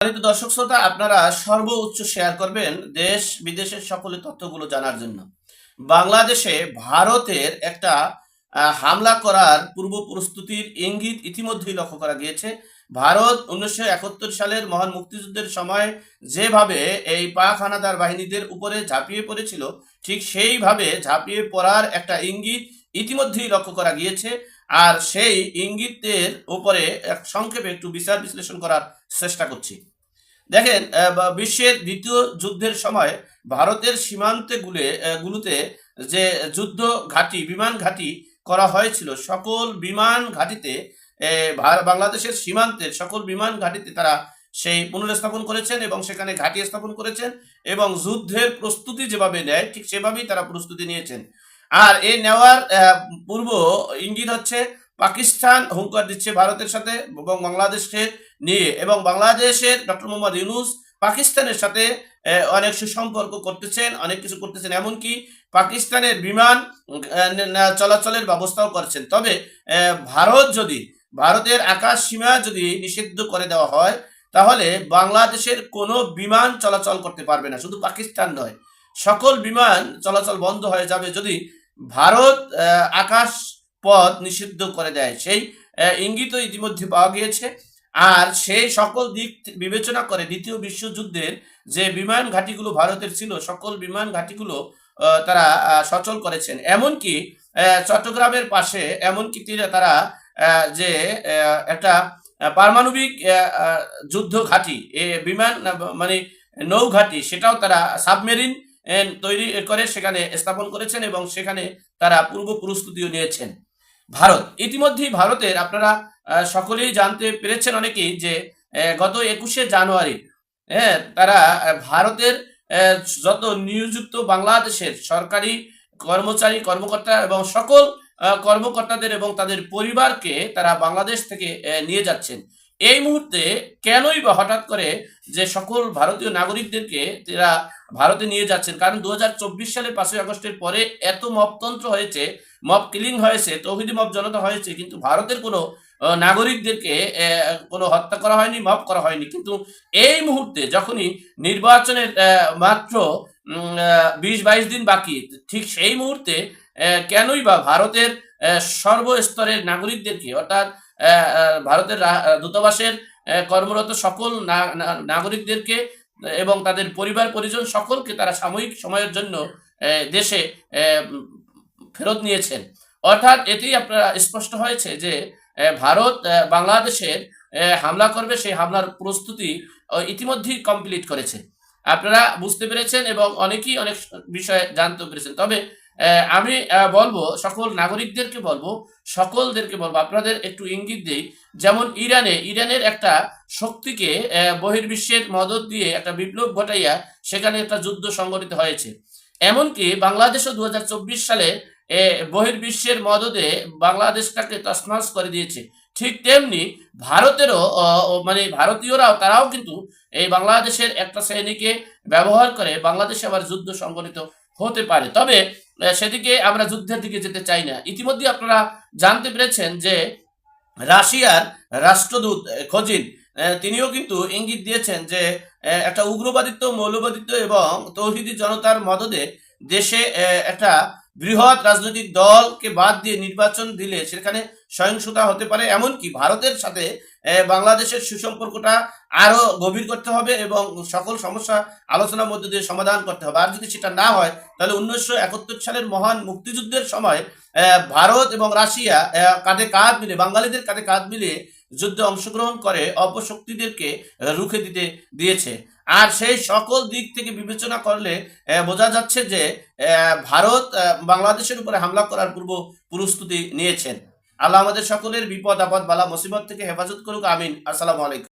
সম্মানিত দর্শক শ্রোতা, আপনারা সর্বোচ্চ শেয়ার করবেন দেশ বিদেশের সকলের তথ্যগুলো জানার জন্য। বাংলাদেশে ভারতের একটা হামলা করার পূর্ব প্রস্তুতির ইঙ্গিত ইতিমধ্যেই লক্ষ্য করা গিয়েছে। ভারত উনিশশো একাত্তর সালের মহান মুক্তিযুদ্ধের সময় যেভাবে এই পাক হানাদার বাহিনীদের উপরে ঝাঁপিয়ে পড়েছিল, ঠিক সেইভাবে ঝাঁপিয়ে পড়ার একটা ইঙ্গিত ইতিমধ্যেই লক্ষ্য করা গিয়েছে। আর সেই ইঙ্গিতের উপরে এক সংক্ষেপে একটু বিচার বিশ্লেষণ করার চেষ্টা করছি। দেখেন বিশ্বের দ্বিতীয় যুদ্ধের সময় ভারতের সীমান্তে গুলে গুলোতে যে যুদ্ধ ঘাঁটি, বিমান ঘাঁটি করা হয়েছিল, সকল বিমান ঘাঁটিতে বাংলাদেশের সীমান্তের সকল বিমান ঘাঁটিতে তারা সেই পুনর্স্থাপন করেছেন এবং সেখানে ঘাঁটি স্থাপন করেছেন এবং যুদ্ধের প্রস্তুতি যেভাবে নেয়, ঠিক সেভাবেই তারা প্রস্তুতি নিয়েছেন। আর এই নেওয়ার পূর্ব ইঙ্গিত হচ্ছে পাকিস্তান হুঙ্কার দিচ্ছে ভারতের সাথে এবং বাংলাদেশকে নিয়ে। এবং বাংলাদেশের ডক্টর মোহাম্মদ ইউনুস পাকিস্তানের সাথে অনেক সুসম্পর্ক করতেছেন, অনেক কিছু করতেছেন। এমনকি পাকিস্তানের বিমান চলাচলের ব্যবস্থাও করছেন। তবে ভারত যদি, ভারতের আকাশ সীমা যদি নিষিদ্ধ করে দেওয়া হয়, তাহলে বাংলাদেশের কোনো বিমান চলাচল করতে পারবে না। শুধু পাকিস্তান নয় সকল বিমান চলাচল বন্ধ হয়ে যাবে যদি ভারত আকাশ পথ নিষিদ্ধ করে দেয়। সেই আহ, ইঙ্গিতও ইতিমধ্যে পাওয়া গিয়েছে। আর সেই সকল দিক বিবেচনা করে দ্বিতীয় বিশ্বযুদ্ধের যে বিমান ঘাঁটিগুলো ভারতের ছিল সকল বিমান ঘাঁটিগুলো তারা সচল করেছেন। এমনকি চট্টগ্রামের পাশে এমনকি তীরে তারা যে একটা পারমাণবিক যুদ্ধ ঘাঁটি বিমান মানে নৌ ঘাঁটি সেটাও তারা সাবমেরিন তৈরি করে সেখানে স্থাপন করেছেন এবং সেখানে তারা পূর্ব প্রস্তুতিও নিয়েছেন। ভারত, ইতিমধ্যেই ভারতের আপনারা সকলেই জানতে পেরেছেন অনেকেই যে গত একুশে জানুয়ারি হ্যাঁ তারা ভারতের যত নিয়োজিত বাংলাদেশের সরকারি কর্মচারী, কর্মকর্তা এবং সকল কর্মকর্তাদের এবং তাদের পরিবারকে তারা বাংলাদেশ থেকে নিয়ে যাচ্ছেন। এই মুহূর্তে কেনই বা হঠাৎ করে যে সকল ভারতীয় নাগরিকদেরকে তারা ভারতে নিয়ে যাচ্ছেন? কারণ দু সালের পাঁচই আগস্টের পরে এত মপতন্ত্র হয়েছে মপ কিলিং হয়েছে, তৌহিদি মপ জনতা হয়েছে, কিন্তু ভারতের কোনো নাগরিকদেরকে কোনো হত্যা করা হয়নি মপ করা হয়নি। কিন্তু এই মুহূর্তে যখনই নির্বাচনের মাত্র বিশ বাইশ দিন বাকি, ঠিক সেই মুহূর্তে কেনই বা ভারতের সর্বস্তরের নাগরিকদেরকে, অর্থাৎ ভারতের দূতাবাসের কর্মরত সকল নাগরিকদেরকে এবং তাদের পরিবার, পরিজন সকলকে তারা সাময়িক সময়ের জন্য দেশে ফেরত নিয়েছেন। অর্থাৎ এতেই আপনারা স্পষ্ট হয়েছে যে ভারত বাংলাদেশের হামলা করবে, সেই হামলার প্রস্তুতি ইতিমধ্যেই কমপ্লিট করেছে। আপনারা বুঝতে পেরেছেন এবং অনেকেই অনেক বিষয়ে জানতে পেরেছেন। তবে আমি বলব সকল নাগরিকদেরকে বলব, সকলদেরকে বলব, আপনাদের একটু ইঙ্গিত দিই। যেমন ইরানে, ইরানের একটা শক্তিকে বহির্বিশ্বের মদত দিয়ে একটা বিপ্লব ঘটাইয়া সেখানে একটা যুদ্ধ সংগঠিত হয়েছে। এমনকি বাংলাদেশও দু হাজার চব্বিশ সালে বহির্বিশ্বের মদদে বাংলাদেশটাকে তসমাস করে দিয়েছে। ঠিক তেমনি ভারতেরও মানে ভারতীয়রাও, তারাও কিন্তু এই বাংলাদেশের একটা শ্রেণীকে ব্যবহার করে বাংলাদেশে আবার যুদ্ধ সংগঠিত হতে পারে। তবে সেদিকে আমরা যুদ্ধের দিকে যেতে চাই না। ইতিমধ্যে আপনারা জানতে পেরেছেন যে রাশিয়ার রাষ্ট্রদূত খজিন তিনিও কিন্তু ইঙ্গিত দিয়েছেন যে একটা উগ্রবাদিত্ব, মৌলবাদিত্ব এবং তৌহিদি জনতার মদদে দেশে একটা বৃহৎ রাজনৈতিক দলকে বাদ দিয়ে নির্বাচন দিলে সেখানে সহিংসতা হতে পারে। এমনকি ভারতের সাথে বাংলাদেশের সুসম্পর্কটা আরও গভীর করতে হবে এবং সকল সমস্যা আলোচনার মধ্যে দিয়ে সমাধান করতে হবে। আর যদি সেটা না হয়, তাহলে উনিশশো একাত্তর সালের মহান মুক্তিযুদ্ধের সময় ভারত এবং রাশিয়া কাঁধে কাঁধ মিলে, বাঙালিদের কাঁধে কাঁধ মিলিয়ে যুদ্ধে অংশগ্রহণ করে অপশক্তিদেরকে রুখে দিতে দিয়েছে। আর সেই সকল দিক থেকে বিবেচনা করলে বোঝা যাচ্ছে যে ভারত বাংলাদেশের উপরে হামলা করার পূর্ব প্রস্তুতি নিয়েছেন। আল্লাহ আমাদের সকলের বিপদ আপদ বালা মুসিবত থেকে হেফাজত করুক আমিন। আসসালামু আলাইকুম।